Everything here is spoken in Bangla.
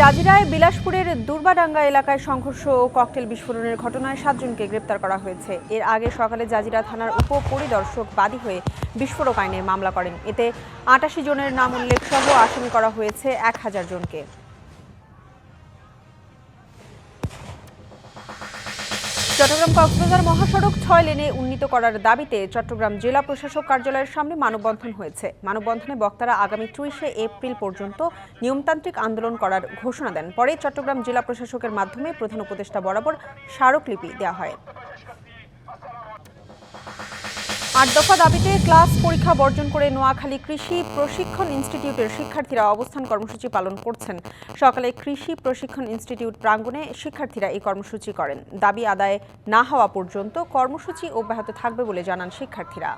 জাজিরায় বিলাসপুরের দুর্বাডাঙ্গা এলাকায় সংঘর্ষ ও ককটেল বিস্ফোরণের ঘটনায় সাতজনকে গ্রেপ্তার করা হয়েছে। এর আগে সকালে জাজিরা থানার উপ পরিদর্শক বাদী হয়ে বিস্ফোরক আইনের মামলা করেন। এতে আটাশি জনের নাম উল্লেখ সহ আসামি করা হয়েছে এক হাজার জনকে। চট্টগ্রাম কক্সবাজার মহাসড়ক ছয় লেনে উন্নীত করার দাবিতে চট্টগ্রাম জেলা প্রশাসক কার্যালয়ের সামনে মানববন্ধন হয়েছে। মানববন্ধনে বক্তারা আগামী চুইশে এপ্রিল পর্যন্ত নিয়মতান্ত্রিক আন্দোলন করার ঘোষণা দেন। পরে চট্টগ্রাম জেলা প্রশাসকের মাধ্যমে প্রধান উপদেষ্টা বরাবর স্মারকলিপি দেওয়া হয়। আট দফা দাবিতে ক্লাস পরীক্ষা বর্জন করে নোয়াখালী কৃষি প্রশিক্ষণ ইনস্টিটিউটের শিক্ষার্থীরা অবস্থান কর্মসূচি পালন করছেন। সকালে কৃষি প্রশিক্ষণ ইনস্টিটিউট প্রাঙ্গণে শিক্ষার্থীরা এই কর্মসূচি করেন। দাবি আদায় না হওয়া পর্যন্ত কর্মসূচি অব্যাহত থাকবে বলে জানান শিক্ষার্থীরা।